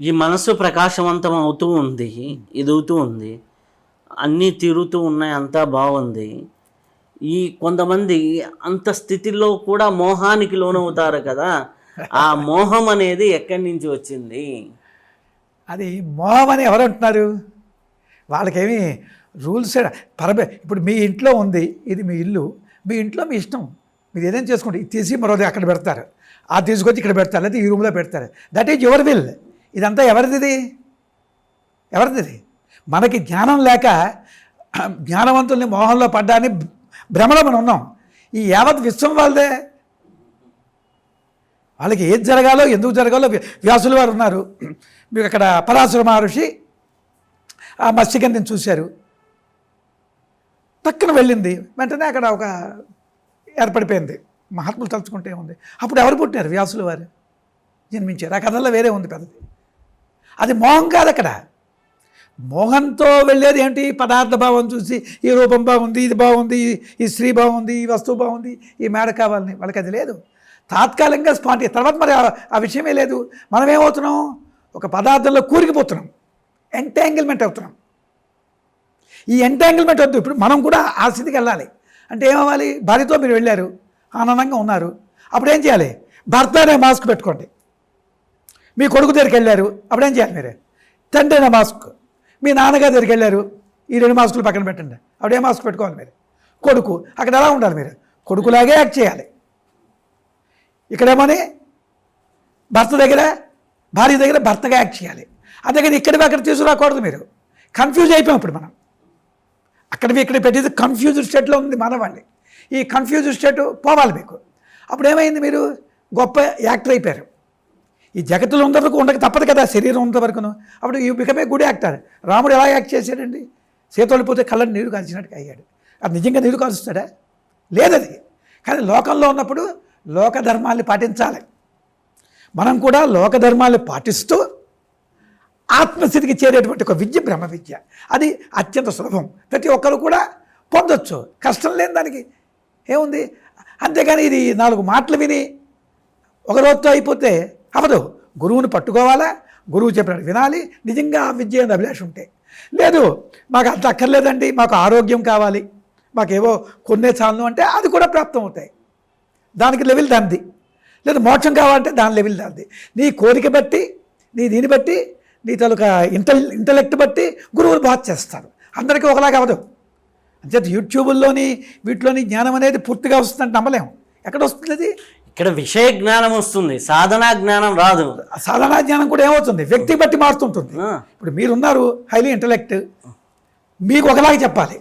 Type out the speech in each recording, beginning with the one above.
ఈ మనసు ప్రకాశవంతం అవుతూ ఉంది ఎదుగుతూ ఉంది. అన్నీ తిరుగుతూ ఉన్నాయి అంతా బాగుంది. ఈ కొంతమంది అంత స్థితిలో కూడా మోహానికి లోనవుతారు కదా. ఆ మోహం అనేది ఎక్కడి నుంచి వచ్చింది? అది మోహం అని ఎవరు అంటున్నారు? వాళ్ళకేమి రూల్స్ పరమే ఇప్పుడు మీ ఇంట్లో ఉంది ఇది మీ ఇల్లు. మీ ఇంట్లో మీ ఇష్టం. మీరు ఏదైనా చేసుకోండి. ఇది తీసి మరోది అక్కడ పెడతారు. ఆ తీసుకొచ్చి ఇక్కడ పెడతారు. లేదా ఈ రూమ్లో పెడతారు. దట్ ఈజ్ యువర్ విల్ ఇదంతా ఎవరిది ఎవరిది మనకి జ్ఞానం లేక జ్ఞానవంతుల్ని మోహంలో పడ్డాని భ్రమలో మనం ఉన్నాం. ఈ యావత్ విశ్వం వాళ్ళదే. వాళ్ళకి ఏది జరగాలో ఎందుకు జరగాలో వ్యాసులు వారు ఉన్నారు. మీకు అక్కడ పరాశుర మహర్షి ఆ మత్స్యగంధిని చూశారు. పక్కన వెళ్ళింది. వెంటనే అక్కడ ఒక ఏర్పడిపోయింది. మహాత్ములు తలుచుకుంటే ఉంది అప్పుడు ఎవరు పుట్టారు వ్యాసులు వారు? జన్మించారు. ఆ కథల్లో వేరే ఉంది పెద్దది. అది మోహం కాదు అక్కడ. మోహంతో వెళ్ళేది ఏంటి? పదార్థ భావం చూసి ఈ రూపం బాగుంది ఇది బాగుంది ఈ- స్త్రీ బాగుంది ఈ వస్తువు బాగుంది ఈ మేడ కావాలని వాళ్ళకి అది లేదు. తాత్కాలికంగా స్పాంటి తర్వాత మరి ఆ- ఆ విషయమే లేదు. మనం ఏమవుతున్నాం? ఒక పదార్థంలో కూరికిపోతున్నాం. ఎంటాంగిల్మెంట్ అవుతున్నాం. ఈ ఎంటాంగిల్మెంట్ వద్దు. ఇప్పుడు మనం కూడా ఆ స్థితికి వెళ్ళాలి. అంటే ఏమవ్వాలి? భార్యతో మీరు వెళ్ళారు. ఆనందంగా ఉన్నారు. అప్పుడు ఏం చేయాలి? భర్త అనే మాస్క్ పెట్టుకోండి. మీ కొడుకు దగ్గరికి వెళ్ళారు. అప్పుడు ఏం చేయాలి మీరు? తండ్రి అయిన మాస్క్. మీ నాన్నగారి దగ్గరికి వెళ్ళారు. ఈ రెండు మాస్కులు పక్కన పెట్టండి. అప్పుడు ఏ మాస్క్ పెట్టుకోవాలి మీరు? కొడుకు. అక్కడ ఎలా ఉండాలి మీరు? కొడుకులాగే యాక్ట్ చేయాలి. ఇక్కడేమని? భర్త దగ్గర భార్య దగ్గర భర్తగా యాక్ట్ చేయాలి. అందుకని ఇక్కడివి అక్కడ తీసుకురాకూడదు మీరు. కన్ఫ్యూజ్ అయిపోయాం ఇప్పుడు మనం. అక్కడివి ఇక్కడ పెట్టేది కన్ఫ్యూజ్డ్ స్టేట్లో ఉంది మానవాళి. ఈ కన్ఫ్యూజ్డ్ స్టేట్ పోవాలి మీకు. అప్పుడు ఏమైంది మీరు? గొప్ప యాక్టర్ అయిపోయారు. ఈ జగత్తులో ఉన్న వరకు ఉండక తప్పదు కదా శరీరం ఉన్నంత వరకును అప్పుడు ఈ బికమే గుడ్ యాక్టర్ రాముడు ఎలా యాక్ట్ చేశాడండి? సీతోళ్ళు పోతే కళ్ళని నీరు కాల్చినట్టుగా అయ్యాడు. అది నిజంగా నీరు కాలుస్తాడా లేదది. కానీ లోకంలో ఉన్నప్పుడు లోక ధర్మాల్ని పాటించాలి. మనం కూడా లోక ధర్మాల్ని పాటిస్తూ ఆత్మస్థితికి చేరేటువంటి ఒక విద్య బ్రహ్మ విద్య. అది అత్యంత సులభం. ప్రతి ఒక్కరు కూడా పొందొచ్చు. కష్టం లేని దానికి ఏముంది? అంతేగాని ఇది నాలుగు మాటలు విని ఒక రోజుతో అయిపోతే అవదు గురువుని పట్టుకోవాలా? గురువు చెప్పినట్టు వినాలి. నిజంగా విద్య మీద అభిలాష ఉంటే. లేదు మాకు అంత అక్కర్లేదండి. మాకు ఆరోగ్యం కావాలి. మాకేవో కొన్నే చాలను అంటే అది కూడా ప్రాప్తం అవుతాయి. దానికి లెవెల్ దానిది. లేదు మోక్షం కావాలంటే దాని లెవెల్ దానిది. నీ కోరిక బట్టి నీ దీన్ని బట్టి నీ తాలూకా ఇంటల్ ఇంటలెక్ట్ బట్టి గురువులు బాధ చేస్తారు. అందరికీ ఒకలాగా అవ్వదు. అంతే యూట్యూబుల్లోని వీటిలోని జ్ఞానం అనేది పూర్తిగా వస్తుందంటే నమ్మలేము ఎక్కడ వస్తుంది అది? ఇక్కడ విషయ జ్ఞానం వస్తుంది సాధనా జ్ఞానం రాదు. సాధారణ జ్ఞానం కూడా ఏమవుతుంది? వ్యక్తి బట్టి మారుతుంటుంది. ఇప్పుడు మీరున్నారు హైలీ ఇంటలెక్ట్ మీకు ఒకలాగా చెప్పాలి.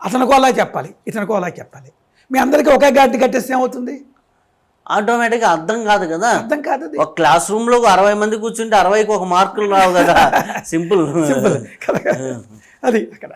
అతనికి ఒకలాగా చెప్పాలి. ఇతనికి ఒకలాగా చెప్పాలి. మీ అందరికీ ఒకే గాడి కట్టేస్తే ఏమవుతుంది? ఆటోమేటిక్గా అర్థం కాదు కదా. అర్థం కాదు ఒక క్లాస్ రూమ్లో ఒక అరవై మంది కూర్చుంటే అరవైకి ఒక మార్కులు రావు కదా. సింపుల్ సింపుల్ కదా అది అక్కడ.